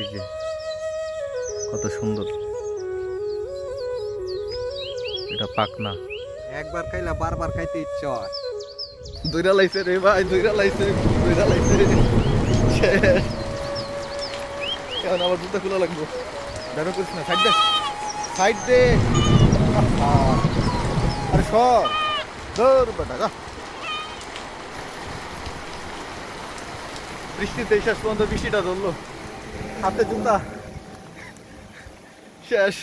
এই যে কত সুন্দর। এটা পাকনা একবার খাইলে বারবার খাইতে ইচ্ছা হয়। দুইটা লাইছে রে ভাই দুইটা লাইছে দুইটা লাইছে। কেমন আবার জুতা খোলা লাগবো। বেরো করিস না সাইড দে। সাইড দে। আরে সর। ধর বেটা যা। বৃষ্টিতে শেষ পর্যন্ত বৃষ্টিটা ধরলো। হাতে জুতা। শেষ।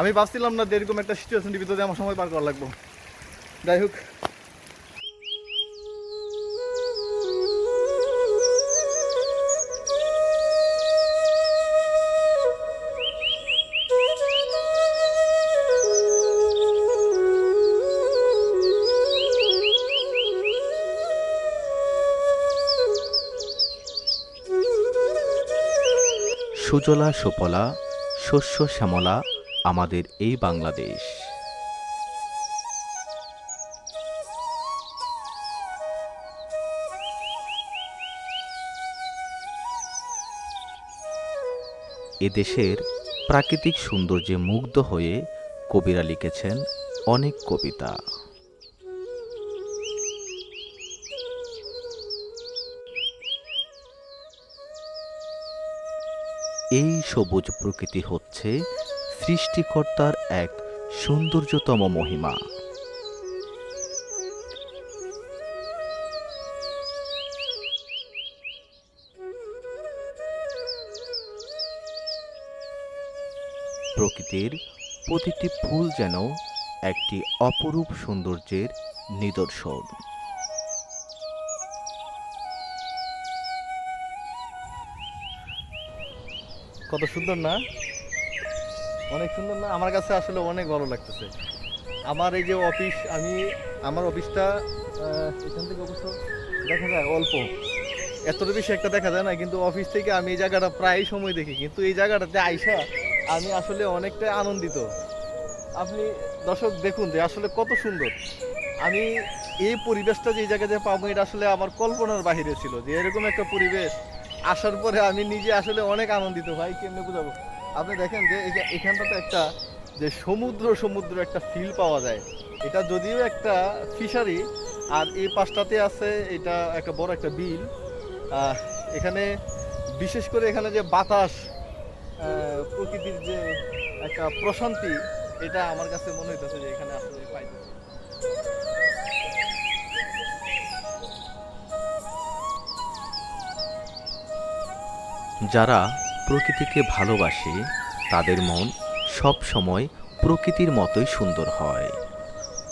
আমি ভাবছিলাম না যে এরকম একটা সিচুয়েশন ভিতরে আমার সময় পার করা লাগবো। যাই হোক সুজলা সুফলা, শস্য শ্যামলা আমাদের এই বাংলাদেশ। এদেশের প্রাকৃতিক সৌন্দর্যে মুগ্ধ হয়ে কবিরা লিখেছেন অনেক কবিতা। এই সবুজ প্রকৃতি হচ্ছে সৃষ্টিকর্তার এক সৌন্দর্যতম মহিমা। প্রকৃতির প্রতিটি ফুল যেন একটি অপরূপ সৌন্দর্যের নিদর্শন। কত সুন্দর না? অনেক সুন্দর না? আমার কাছে আসলে অনেক ভালো লাগতেছে। আমার এই যে অফিস, আমি, আমার অফিসটা এখান থেকে অবশ্য দেখা যায় অল্প। এতটা বেশি একটা দেখা যায় না, কিন্তু অফিস থেকে আমি এই জায়গাটা প্রায় সময় দেখি। কিন্তু এই জায়গাটাতে আইসা আমি আসলে অনেকটা আনন্দিত। আপনি দর্শক দেখুন যে আসলে কত সুন্দর। আমি এই পরিবেশটা যে এই জায়গাতে পাবো, এটা আসলে আমার কল্পনার বাহিরে ছিল যে এরকম একটা পরিবেশ আসার পরে আমি নিজে আসলে অনেক আনন্দিত, ভাই। কেমনে বুঝাবো? আপনি দেখেন যে এখানটাতে একটা যে সমুদ্র সমুদ্র একটা ফিল পাওয়া যায়। এটা যদিও একটা ফিশারি আর এই পাশটাতে আছে এটা একটা বড় একটা বিল। এখানে বিশেষ করে এখানে যে বাতাস প্রকৃতির যে একটা প্রশান্তি, এটা আমার কাছে মনে হইতেছে যে এখানে আসলে পাইতেছি। যারা প্রকৃতিকে ভালোবাসে, তাদের মন সব সময় প্রকৃতির মতোই সুন্দর হয়।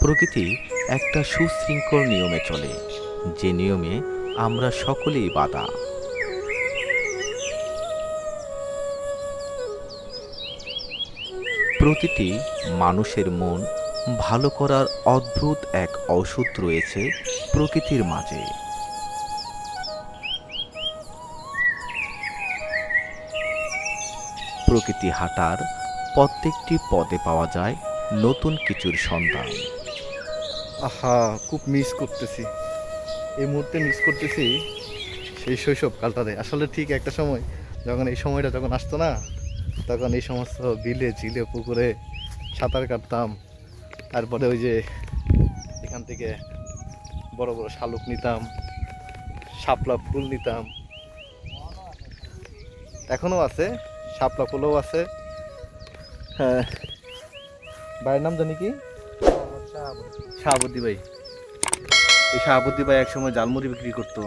প্রকৃতি একটা সুশৃঙ্খল নিয়মে চলে, যে নিয়মে আমরা সকলেই বাধা। প্রতিটি মানুষের মন ভালো করার অদ্ভুত এক ঔষধ রয়েছে প্রকৃতির মাঝে। প্রকৃতি হাঁটার প্রত্যেকটি পদে পাওয়া যায় নতুন কিছুর সন্ধান। আহা, খুব মিস করতেছি। এই মুহূর্তে মিস করতেছি সেই শৈশব কালটাতে। আসলে ঠিক একটা সময়, যখন এই সময়টা যখন আসতো না, তখন এই সমস্ত বিলে, ঝিলে, পুকুরে সাঁতার কাটতাম। তারপরে ওই যে এখান থেকে বড় বড় শালুক নিতাম, শাপলা ফুল নিতাম। এখনও আছে শাপলা ফুলও আছে। হ্যাঁ। ভাইয়ের নাম জানি কি? শাহাবুদ্দি ভাই। এই শাহাবুদ্দি ভাই একসময় জালমুড়ি বিক্রি করতো।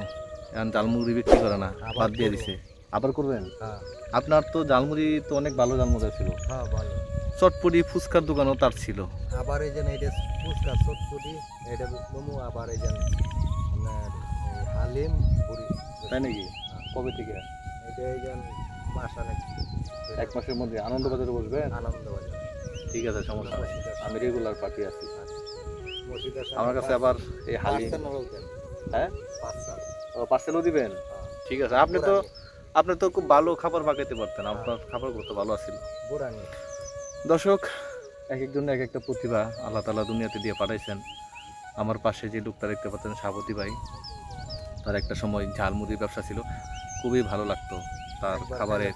এখন জালমুড়ি বিক্রি করে না আবার বাদ দিয়ে দিছে। আবার করবেন? হ্যাঁ। আপনার তো জালমুড়ি তো অনেক ভালো জালমুড়ি ছিল। হ্যাঁ ভালো। চটপটি ফুচকার দোকানও তার ছিল। আবার এই যেন এটা ফুচকা চটপুরি এটা মোমো আবার এই আপনার এই হালিম পুরি। তাই নাকি? কবে থেকে? এটা এই যেন মাস অনেক এক মাসের মধ্যে আনন্দবাজারে বসবেন? আনন্দ বাজার ঠিক আছে সমস্যা নেই। আমি রেগুলার পার্টি আছি। আমার কাছে আবার এই হালি হ্যাঁ? পার্সেলও দিবেন? ঠিক আছে আপনি তো আপনি তো খুব ভালো খাবার পাকাইতে পারতেন। আপনার খাবার কত ভালো আছিল। দর্শক এক একজন এক একটা প্রতিভা আল্লাহ তালা দুনিয়াতে দিয়ে পাঠাইছেন। আমার পাশে যে লোকটা দেখতে পাচ্ছেন সাবতী ভাই। তার একটা সময় ঝালমুড়ির ব্যবসা ছিল। খুবই ভালো লাগতো। তার খাবারের।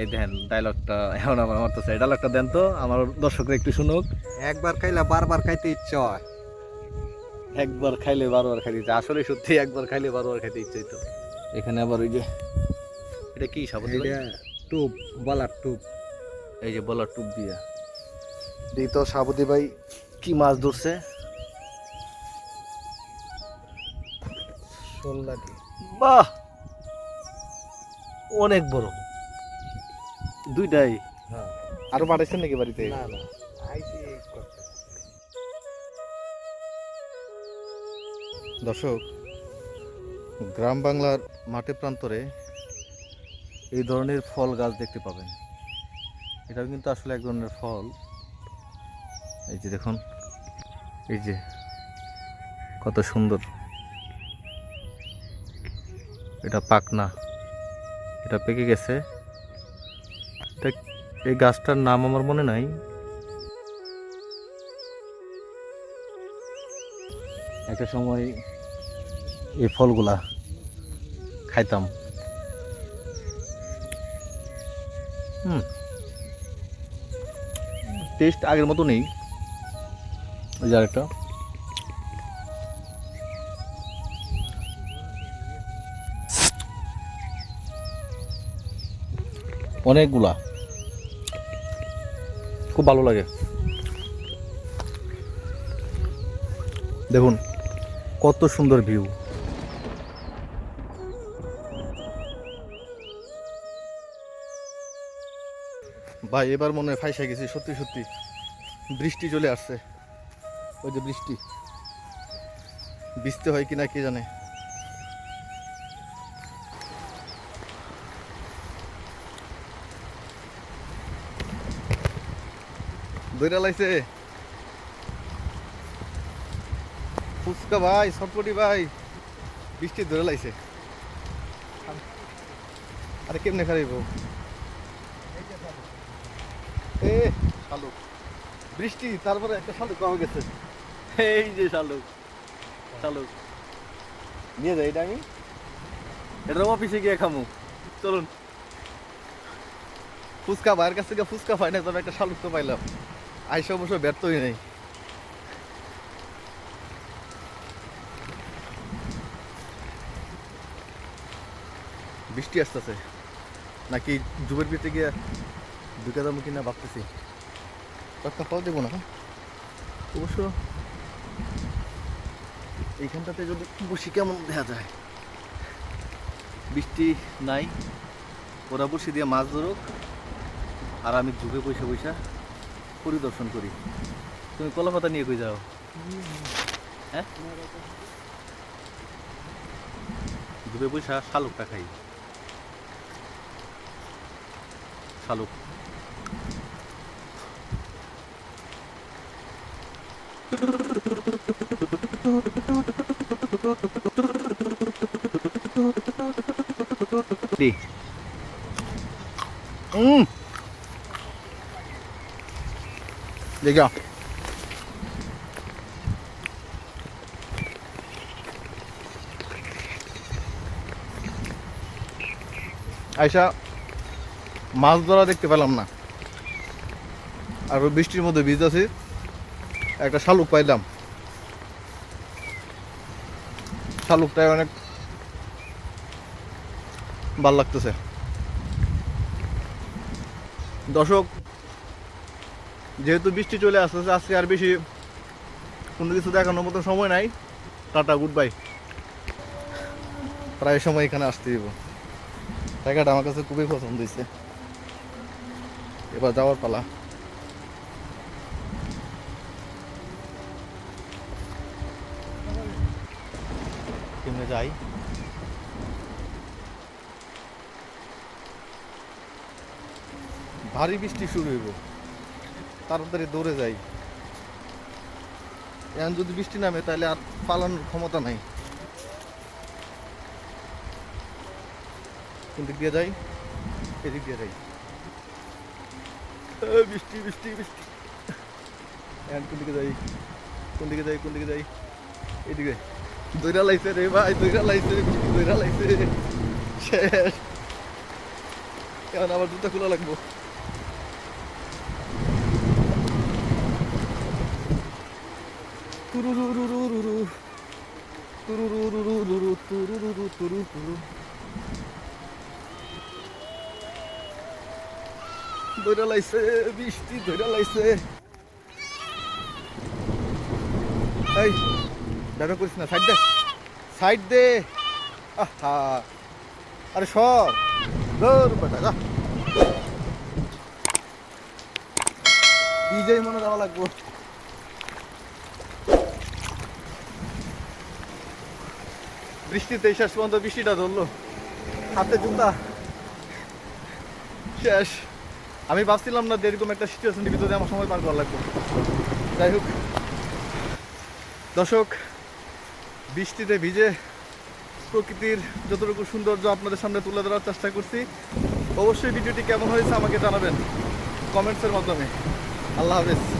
এই দেন ডায়লগটা এখন আমার মারতেছে এই ডায়লগটা দেন তো আমার দর্শকরা একটু শুনুক। একবার খাইলে বারবার খাইতে ইচ্ছা হয়। একবার খাইলে বারবার খাইতে ইচ্ছে আসলে সত্যি একবার খাইলে বারবার খাইতে ইচ্ছে তো। এখানে আবার ওই যে এটা কি এটা টুপ বলার টুপ। এই যে বলার টুপ দিয়া। দিই তো সাবুদি ভাই। কি মাছ ধরছে? বাহ! অনেক বড়। দুইটাই? হ্যাঁ। আরও পাঠাইছেন নাকি বাড়িতে? না না। দর্শক গ্রাম বাংলার মাঠে প্রান্তরে এই ধরনের ফল গাছ দেখতে পাবেন। এটাও কিন্তু আসলে এক ধরনের ফল। এই যে দেখুন এই যে কত সুন্দর। এটা পাকনা এটা পেকে গেছে। এই গাছটার নাম আমার মনে নাই। একটা সময় এই ফলগুলা খাইতাম। হুম। টেস্ট আগের মতো নেই। ওই আরেকটা। অনেকগুলা। খুব ভালো লাগে। দেখুন, কত সুন্দর ভিউ। ভাই, এবার মনে হয় ফাইসা গেছি, সত্যি সত্যি। বৃষ্টি চলে আসছে। ওই যে বৃষ্টি। বৃষ্টি হয় কিনা কে জানে। দইরা লাইছে। ফুচকা ভাই সটপটি ভাই বৃষ্টি ধরে লাইছে। আরে কেমনে খাইব এ শালুক। বৃষ্টি তারপরে একটা শালুক পাওয়া গেছে। এই যে শালুক। শালুক। নিয়ে যাই এটা আমি। এটা অফিসে গিয়ে খামু। চলুন। ফুচকা ভাইয়ের কাছ থেকে ফুচকা পাই না তবে একটা শালুক তো পাইলাম। আইসা অবশ্য ব্যর্থই নেই। বৃষ্টি আসতেছে। নাকি জুবের বিয়েতে গিয়ে ঢুকে যাব কিনা ভাবতেছি। টাকা পাওয়া দেবো না অবশ্য এইখানটাতে যদি বসি কেমন দেখা যায়? বৃষ্টি নাই, ওরা বসে দিয়ে মাছ ধরুক, আর আমি ঝুঁকে বসে বসে পরিদর্শন করি। তুমি কলা পাতা নিয়ে কই যাও? হ্যাঁ? ঝুঁকে বসে শালুকটা খাই। শালুক। দি দেখো আয়সা মাছ ধরা দেখতে পেলাম না। আর বৃষ্টির মধ্যে বীজ আছে, একটা শালুক পাইলাম। শালুকটাই অনেক ভালো লাগতেছে। দর্শক যেহেতু বৃষ্টি চলে আসতেছে আজকে আর বেশি কোনো কিছু দেখানোর মতো সময় নাই। টাটা গুড বাই প্রায় সময় এখানে আসতে দিব জায়গাটা আমার কাছে খুবই পছন্দ হয়েছে এবার যাওয়ার পালা। কেমনে যাই। ভারী বৃষ্টি শুরু হইব। তাড়াতাড়ি দৌড়ে যাই। এখন যদি বৃষ্টি নামে, তাহলে আর পালানোর ক্ষমতা নাই। কোন দিক দিয়ে যাই, এদিক দিয়ে যাই। বৃষ্টি বৃষ্টি বৃষ্টি। এখন কোন দিকে যাই? কোন দিকে যাই, কোন দিকে যাই? এদিকে। দৈরা লাইছে রে ভাই, দৈরা লাইছে, বৃষ্টি দৈরা লাইছে। এখন আবার জুতা খোলা লাগবো। লাইছে এই করিস না, সাইড দে। সাইড দে। আরে, সর। ধর বেটা যা ডিজেই মনে যাওয়া লাগবো। বৃষ্টিতে শেষ পর্যন্ত বৃষ্টিটা ধরলো। হাতে জুতা। শেষ। আমি ভাবছিলাম না যে এরকম একটা সিচুয়েশনের ভিতরে আমার সময় পার করা লাগবে। যাই হোক। দর্শক, বৃষ্টিতে ভিজে প্রকৃতির যতটুকু সৌন্দর্য আপনাদের সামনে তুলে ধরার চেষ্টা করছি, অবশ্যই ভিডিওটি কেমন হয়েছে আমাকে জানাবেন কমেন্টসের মাধ্যমে। আল্লাহ হাফেজ।